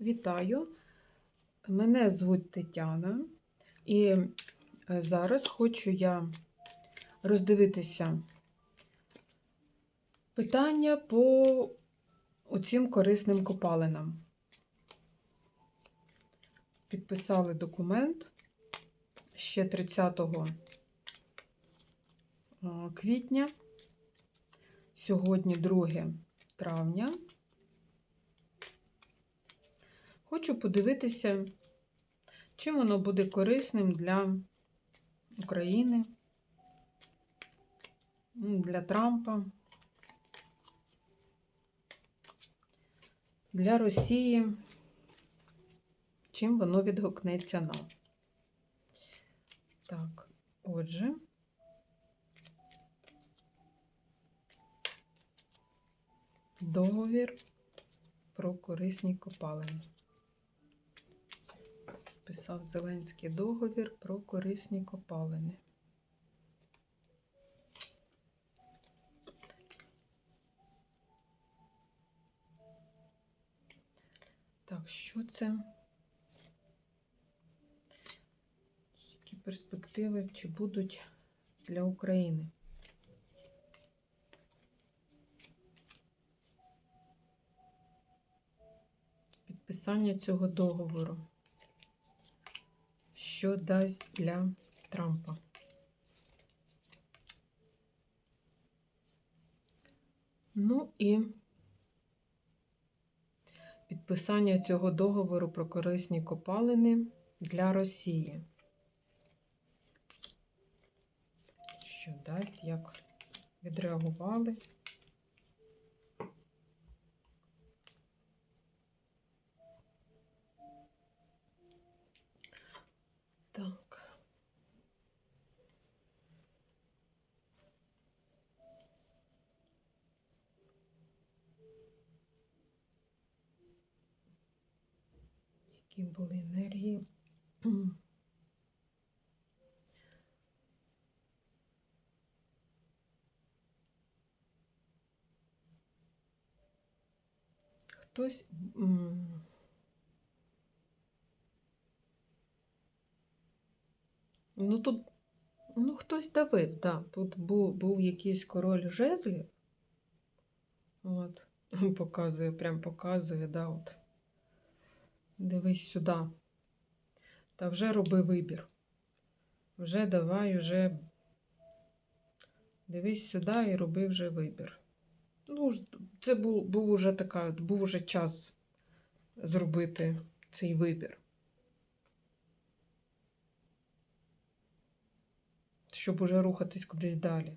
Вітаю! Мене звуть Тетяна, і е, зараз хочу я роздивитися питання по оцим корисним копалинам. Підписали документ ще 30 е, квітня, сьогодні 2 травня. Хочу подивитися, чим воно буде корисним для України, для Трампа, для Росії, чим воно відгукнеться нам. Так, отже. Договір про корисні копалини. Писав Зеленський договір про корисні копалини. Так, що це? Які перспективи чи будуть для України? Підписання цього договору. Що дасть для Трампа? Ну і підписання цього договору про корисні копалини для Росії. Що дасть, як відреагували? Так. Які були енергії? Хтось. Ну тут, ну, хтось давив, да. Тут був, був якийсь король жезлів. От, показує, прям показує, да, от. Дивись сюди. Та вже роби вибір. Вже давай, вже дивись сюди і роби вже вибір. Ну, це був, був уже така, був уже час зробити цей вибір. щоб уже рухатись кудись далі.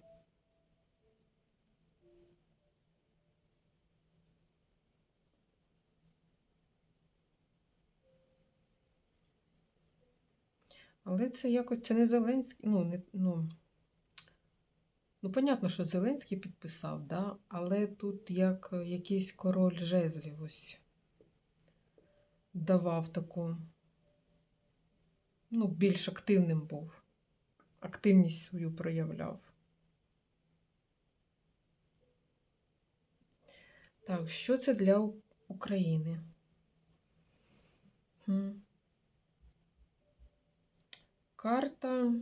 Але це якось це не Зеленський, ну, не, ну, ну, понятно, що Зеленський підписав, да? але тут як якийсь король жезлів ось давав таку, ну, більш активним був активність свою проявляв. Так, що це для України? Хм. Карта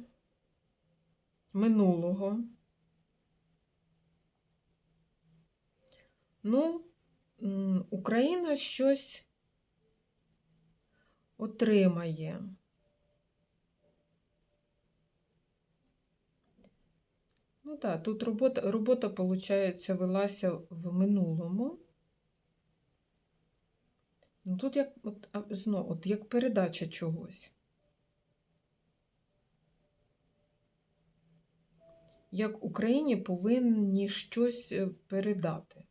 минулого. Ну, Україна щось отримає. Ну так, тут робота, робота, виходить, велася в минулому. Ну, Тут як от, знову, от як передача чогось. Як Україні повинні щось е, передати.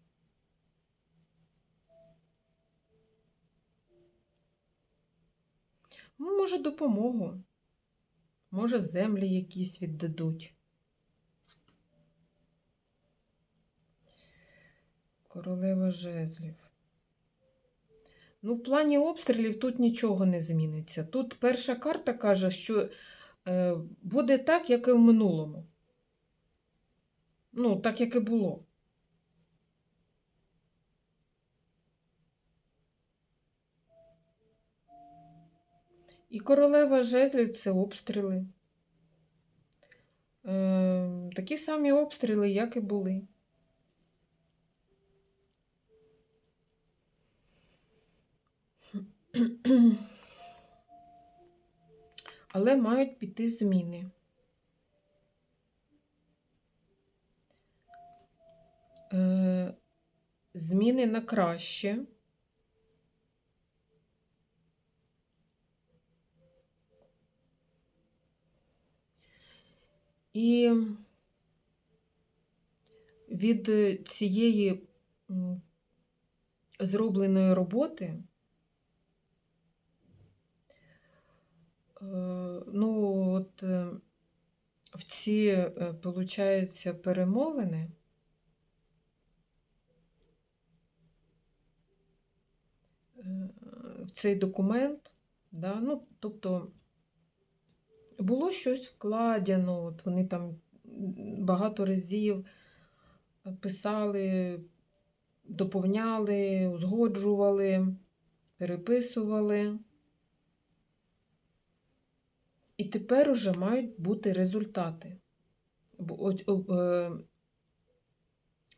Може, допомогу, може, землі якісь віддадуть. Королева жезлів. Ну, в плані обстрілів тут нічого не зміниться. Тут перша карта каже, що е, буде так, як і в минулому. Ну, так, як і було. І королева жезлів це обстріли. Е, такі самі обстріли, як і були. Але мають піти зміни. Зміни на краще. І від цієї зробленої роботи, е, ну, от е, в ці, виходить, перемовини. В цей документ, да, ну, тобто було щось вкладено, от вони там багато разів писали, доповняли, узгоджували, переписували. І тепер уже мають бути результати е,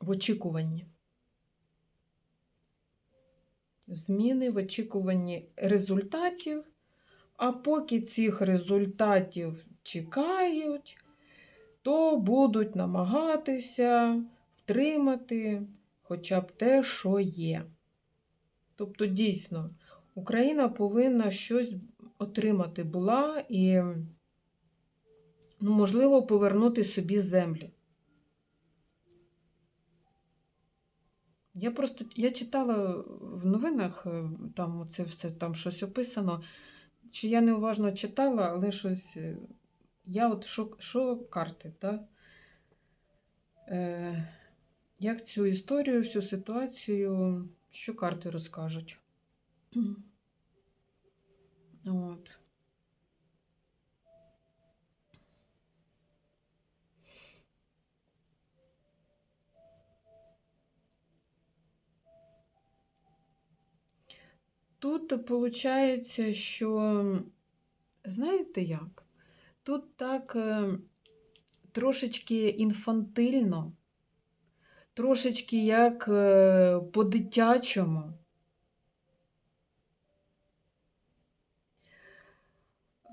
в очікуванні. Зміни в очікуванні результатів. А поки цих результатів чекають, то будуть намагатися втримати хоча б те, що є. Тобто, дійсно, Україна повинна щось отримати була і, ну, можливо, повернути собі землі. Я просто я читала в новинах, е, там це все там щось описано. Чи я неуважно читала, але щось. е, Я от що, що карти, так? Е, як цю історію, всю ситуацію, що карти розкажуть? От. Тут виходить, що, знаєте як? Тут так е, трошечки інфантильно, трошечки як е, по-дитячому.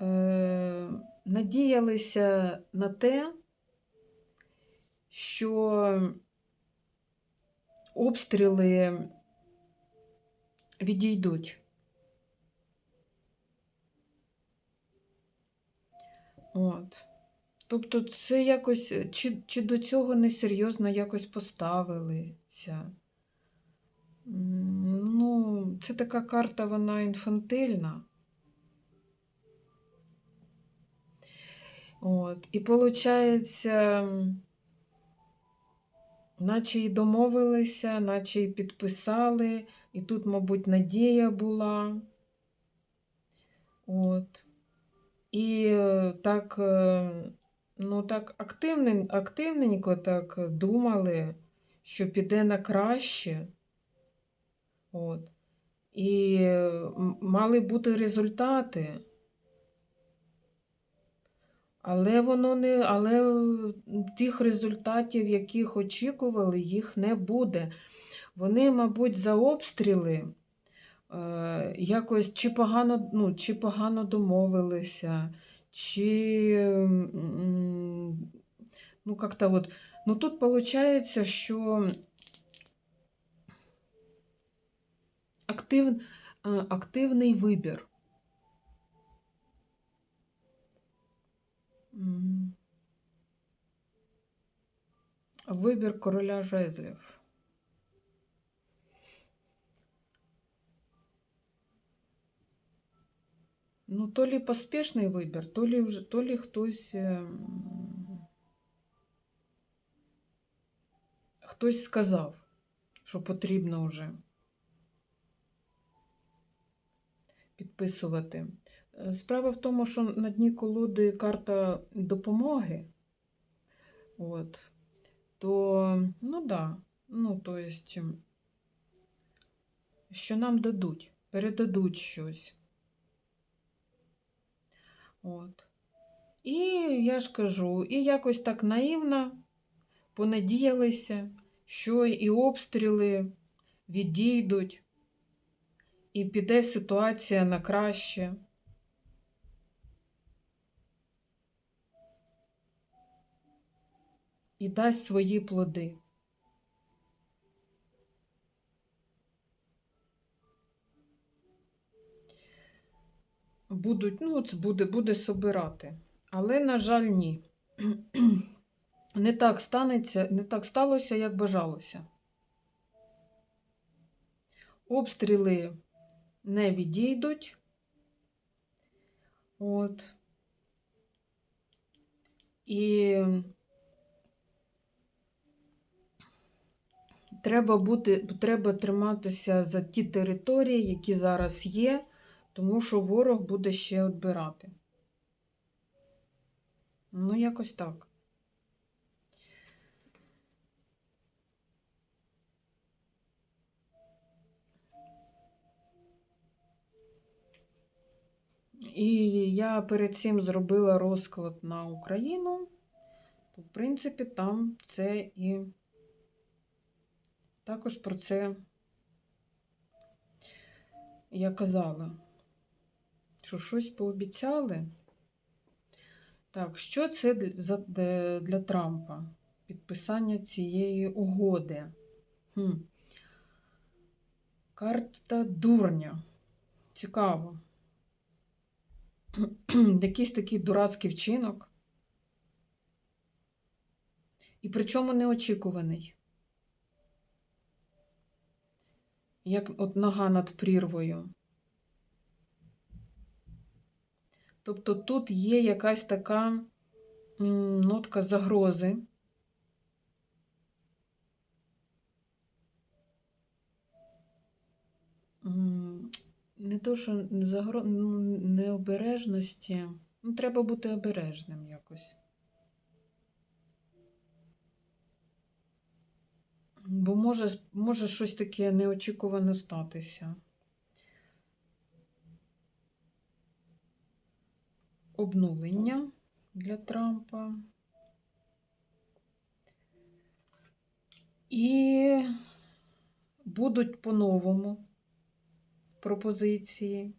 Е, Надіялися на те, що обстріли відійдуть. От. Тобто це якось, чи, чи до цього несерйозно якось поставилися. Ну, це така карта, вона інфантильна. От. І виходить, наче і домовилися, наче і підписали, і тут, мабуть, надія була. От. І е, так, е, ну, так активнен, активненько так думали, що піде на краще. От. І е, мали бути результати. Але воно не, але е, тих результатів, яких очікували, їх не буде. Вони, мабуть, за обстріли е, якось чи погано, ну, чи погано домовилися, чи ну, как-то вот. Ну, тут виходить, що актив, е, активний вибір. Вибір короля жезлів. Ну, то лі поспішний вибір, то лі, вже, то лі хтось, ем, хтось сказав, що потрібно вже підписувати. Е, Справа в тому, що на дні колоди карта допомоги. От. То, ну да, ну, то есть, що нам дадуть, передадуть щось. От. І я ж кажу, і якось так наївно понадіялися, що і обстріли відійдуть, і піде ситуація на краще. І дасть свої плоди. Будуть, ну, буде, буде собирати. Але, на жаль, ні. Не так станеться, не так сталося, як бажалося. Обстріли не відійдуть. От. І треба бути, треба триматися за ті території, які зараз є, тому що ворог буде ще відбирати. Ну, якось так. І я перед цим зробила розклад на Україну. В принципі, там це і також про це я казала, що щось пообіцяли. Так, що це для, Трампа? Підписання цієї угоди. Хм. Карта дурня. Цікаво. Якийсь такий дурацький вчинок. І причому неочікуваний. Як от нога над прірвою. Тобто тут є якась така нотка загрози. Не то, що загро... ну, необережності. Ну, треба бути обережним якось. Бо може, може щось таке неочікувано статися. Обнулення для Трампа. І будуть по-новому пропозиції.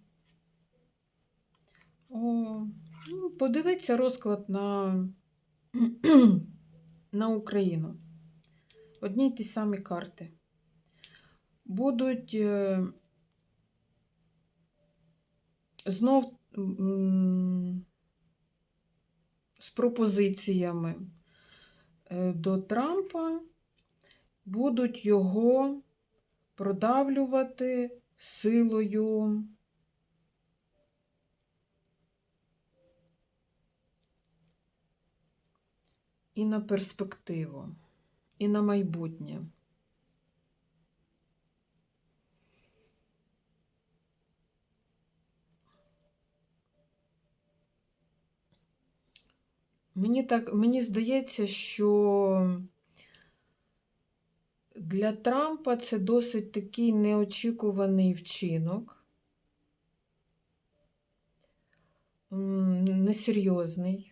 О, ну, подивіться розклад на, на Україну. Одні й ті самі карти. Будуть е, знов з пропозиціями е, до Трампа, будуть його продавлювати силою. І на перспективу, і на майбутнє. Мені так, мені здається, що для Трампа це досить такий неочікуваний вчинок, несерйозний.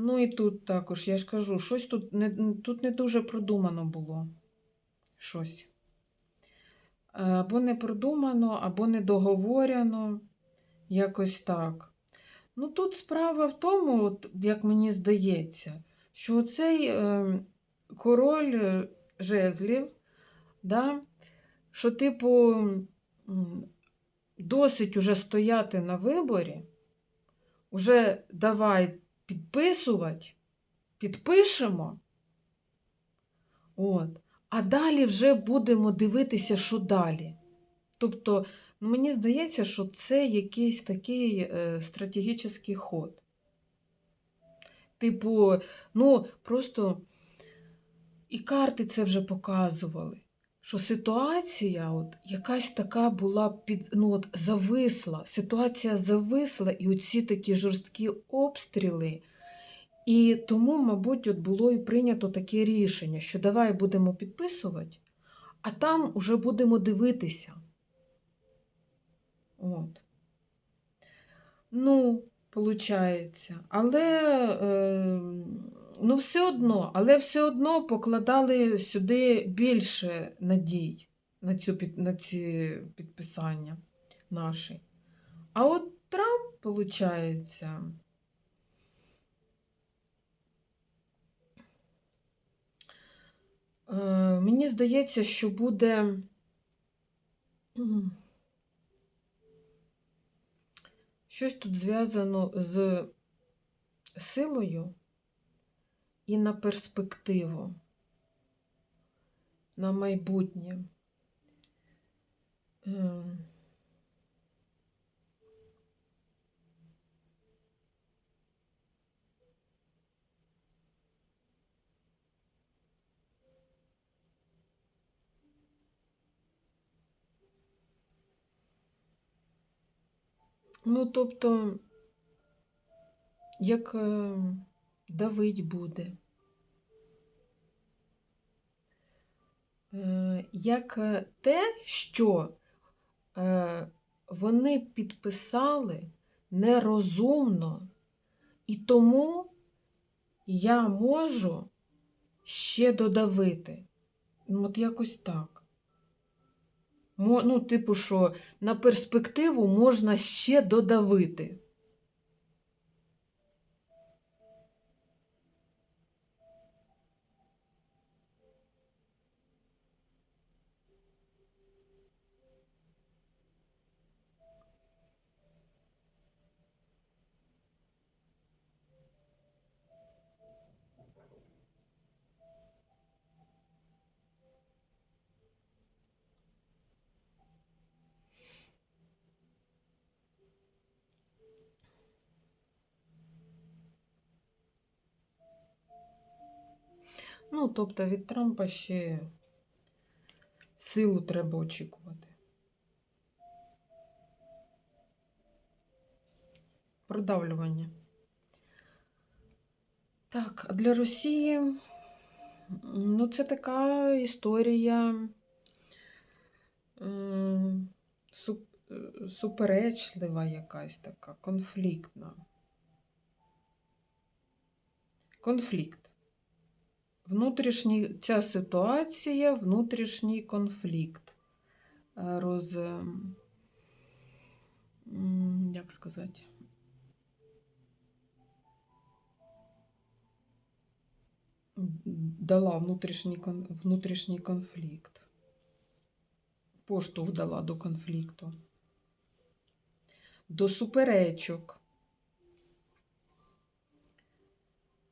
Ну і тут також, я ж кажу, щось тут не, тут не дуже продумано було. Щось. Або не продумано, або не договорено, якось так. Ну, тут справа в тому, от, як мені здається, що цей е, король е, жезлів, да, що, типу, досить уже стояти на виборі, уже давай підписувати, підпишемо. От. А далі вже будемо дивитися, що далі. Тобто, мені здається, що це якийсь такий е, стратегічний ход. Типу, ну, просто і карти це вже показували, що ситуація от, якась така була під, ну, от, зависла. Ситуація зависла, і оці такі жорсткі обстріли. І тому, мабуть, от було і прийнято таке рішення, що давай будемо підписувати, а там уже будемо дивитися. От. Ну, виходить. Але е, ну, все одно, але все одно покладали сюди більше надій на, цю, на ці підписання наші. А от Трамп, виходить, е, мені здається, що буде. Щось тут зв'язано з силою і на перспективу, на майбутнє. Ем. Ну, тобто, як е, давить буде. Е, Як те, що е, вони підписали нерозумно, і тому я можу ще додавити. Ну, от якось так. Ну, типу, що на перспективу можна ще додавити. Ну, тобто від Трампа ще силу треба очікувати. Продавлювання. Так, а для Росії, ну, це така історія ем, суп- е, суперечлива якась така, конфліктна. Конфлікт. Внутрішній, ця ситуація, внутрішній конфлікт. Е, Роз, ем, як сказати? Дала внутрішній, внутрішній конфлікт. Поштовх дала до конфлікту. До суперечок.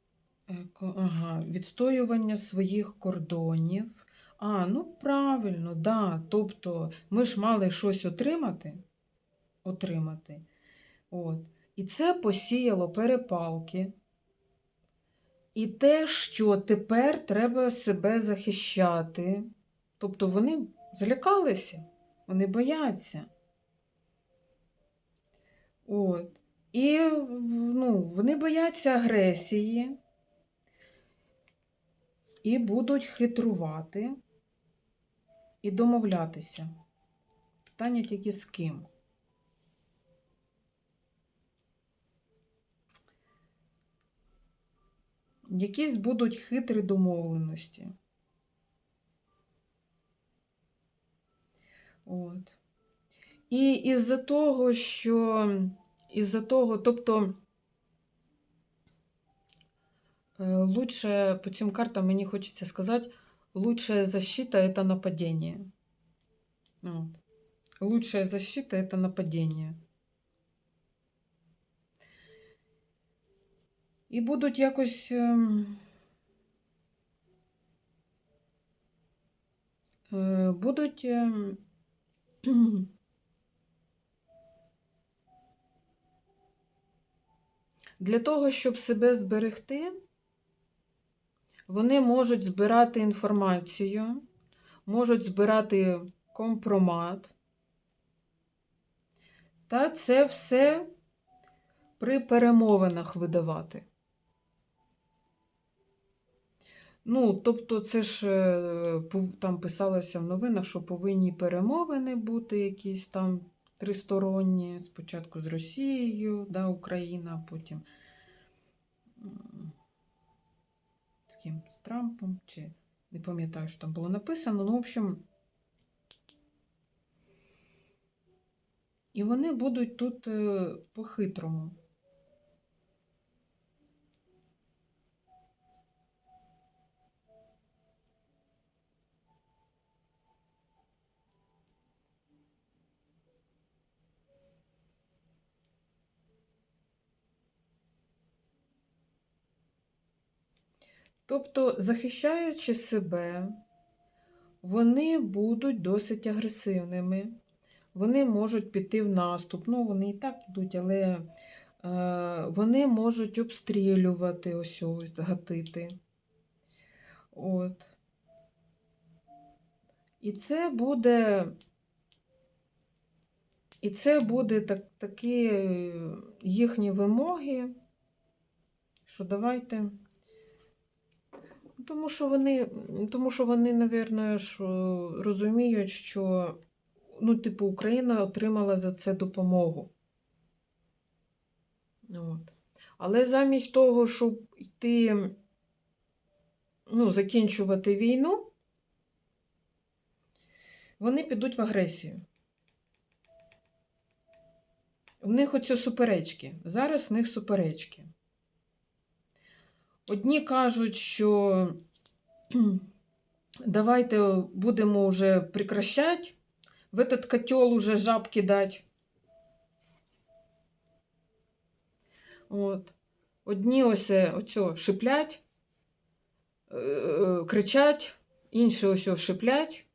Е, ко- Ага, відстоювання своїх кордонів. А, ну правильно, да. Тобто ми ж мали щось отримати. Отримати. От. І це посіяло перепалки. І те, що тепер треба себе захищати. Тобто вони злякалися, вони бояться. От. І ну, вони бояться агресії і будуть хитрувати і домовлятися. Питання тільки з ким. Якісь будуть хитрі домовленості. От. І із-за того, що із-за того, тобто лучше по цим картам мені хочеться сказати, лучшая защита это нападение. Лучшая защита это нападение. І будуть якось. е, Будуть. Для того, щоб себе зберегти, вони можуть збирати інформацію, можуть збирати компромат. Та це все при перемовинах видавати. Ну, тобто, це ж е, там писалося в новинах, що повинні перемовини бути якісь там тристоронні, спочатку з Росією, да, Україна, потім ким? З Трампом, чи не пам'ятаю, що там було написано. Ну, в общем, і вони будуть тут е, по-хитрому. Тобто, захищаючи себе, вони будуть досить агресивними. Вони можуть піти в наступ. Ну, вони і так йдуть, але е, вони можуть обстрілювати ось ось, гатити. От. І це буде. І це буде так, такі їхні вимоги, що давайте. Тому що вони, тому що вони, напевно, що розуміють, що ну, типу, Україна отримала за це допомогу. От. Але замість того, щоб йти, ну, закінчувати війну, вони підуть в агресію. В них оці суперечки. Зараз в них суперечки. Одні кажуть, що давайте будемо вже прекращати, в этот котел уже жаб кидать. От. Одні ось е, оцьо шиплять, е, е, кричать, інші ось шиплять.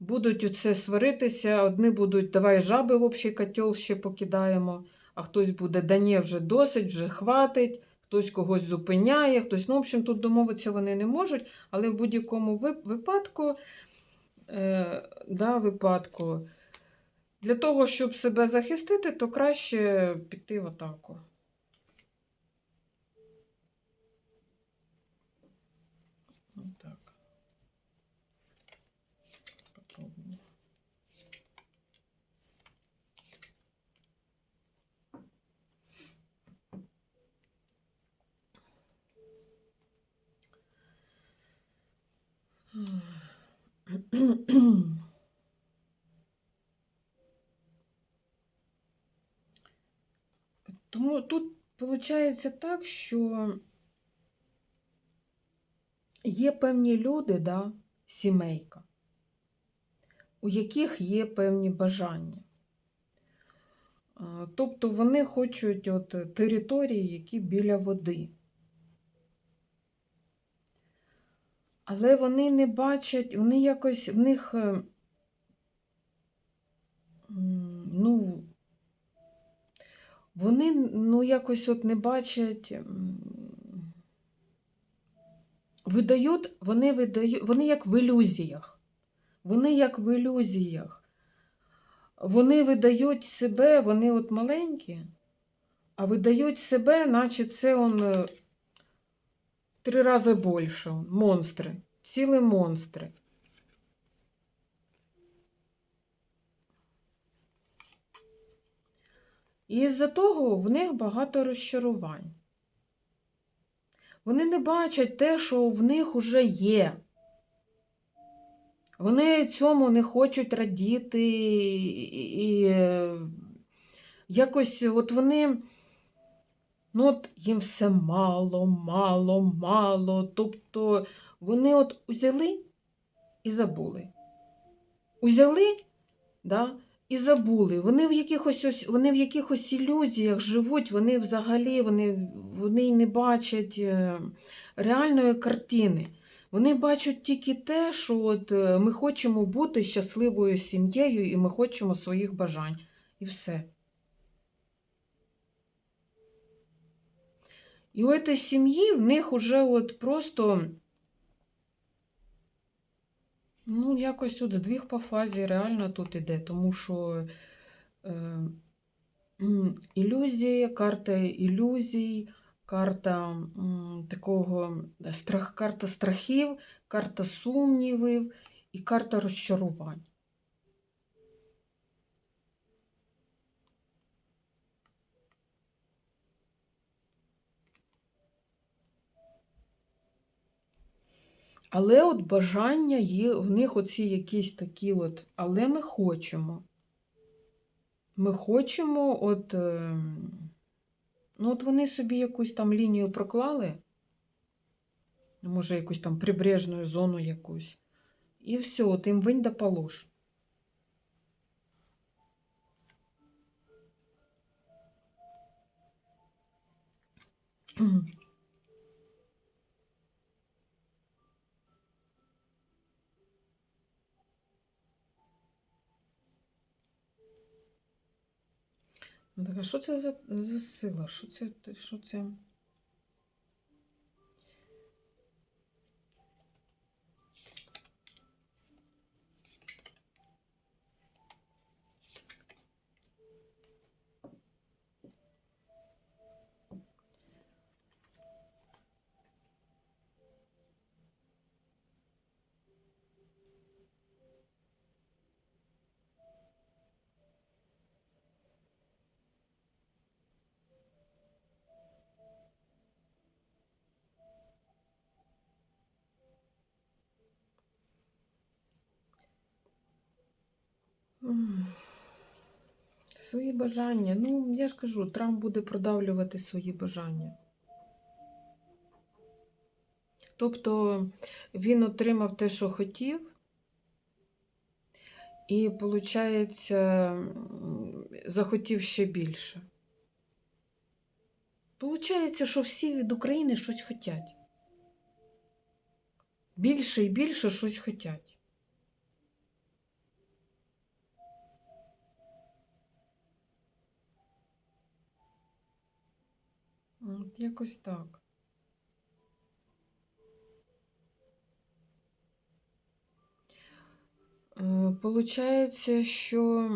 Будуть оце сваритися, одні будуть, давай жаби в общий котел ще покидаємо, а хтось буде, да ні, вже досить, вже хватить хтось когось зупиняє, хтось, ну, в общем, тут домовитися вони не можуть, але в будь-якому випадку, е, да, випадку, для того, щоб себе захистити, то краще піти в атаку. Так. Тому тут виходить так, що є певні люди, да, сімейка, у яких є певні бажання. Тобто вони хочуть от території, які біля води. Але вони не бачать, вони якось в них, е, ну, вони ну, якось от не бачать, видають, вони видають, вони як в ілюзіях. Вони як в ілюзіях. Вони видають себе, вони от маленькі, а видають себе, наче це он е, три рази більше. Монстри. Цілі монстри. І з-за того в них багато розчарувань. Вони не бачать те, що в них уже є. Вони цьому не хочуть радіти і е, якось от вони. Ну, от їм все мало, мало, мало. Тобто вони от узяли і забули. Узяли да, і забули. Вони в якихось ось, вони в якихось ілюзіях живуть, вони взагалі вони, вони не бачать е, реальної картини. Вони бачать тільки те, що от е, ми хочемо бути щасливою сім'єю і ми хочемо своїх бажань. І все. І у этой сім'ї в них уже от просто, ну, якось от здвіг по фазі реально тут іде, тому що е, ілюзії, карта ілюзій, карта м, такого страх, карта страхів, карта сумнівів і карта розчарувань. Але от бажання є, в них оці якісь такі от, але ми хочемо. Ми хочемо, от, е, ну, от вони собі якусь там лінію проклали, може, якусь там прибережну зону якусь. І все, от їм винь да полож. Так, а що це за, за сила? Що це? Що це? Свої бажання. Ну, я ж кажу, Трамп буде продавлювати свої бажання. Тобто він отримав те, що хотів, і, виходить, захотів ще більше. Получається, що всі від України щось хотять. Більше і більше щось хотять. От якось так. Е, Получається, що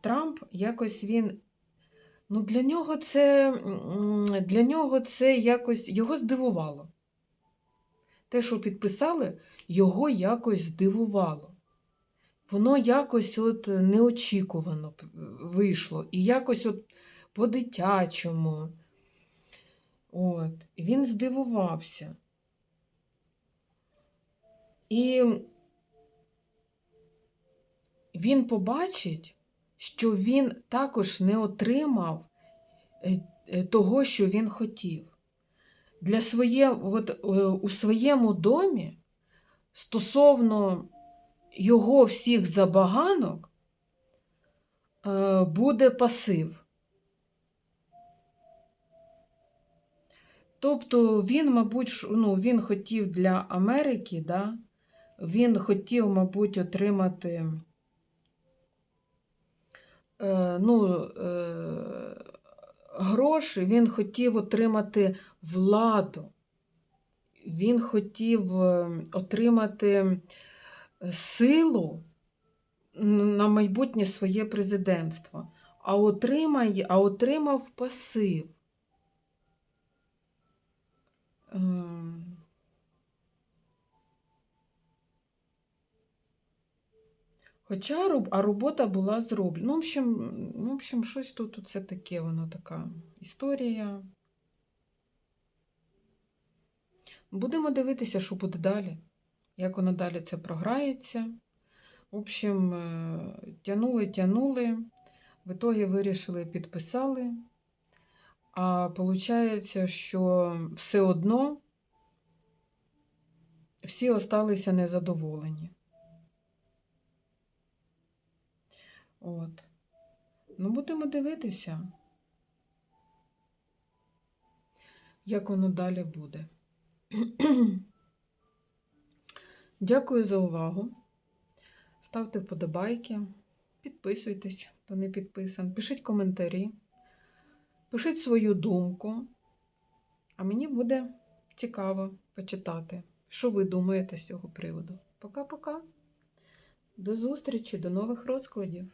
Трамп якось він. Ну, для нього це для нього це якось його здивувало. Те, що підписали, його якось здивувало. Воно якось от неочікувано вийшло. І якось от по-дитячому. От. Він здивувався. І він побачить, що він також не отримав е, е, того, що він хотів. Для своє, от, е, у своєму домі стосовно його всіх забаганок буде пасив. Тобто він, мабуть, ну, він хотів для Америки, да? він хотів, мабуть, отримати е, ну, е, гроші, він хотів отримати владу, він хотів е, отримати силу на майбутнє своє президентство, а, отримає, а отримав пасив. Ем, Хоча а робота була зроблена. Ну, в общем, в общем, щось тут це таке, воно така історія. Будемо дивитися, що буде далі, як воно далі це програється. В общем, е, тянули, тянули, в ітогі вирішили, підписали. А виходить, що все одно всі осталися незадоволені. От. Ну, будемо дивитися, як воно далі буде. Дякую за увагу. Ставте вподобайки, підписуйтесь, хто не підписан, пишіть коментарі, пишіть свою думку. А мені буде цікаво почитати, що ви думаєте з цього приводу. Пока-пока. До зустрічі, до нових розкладів.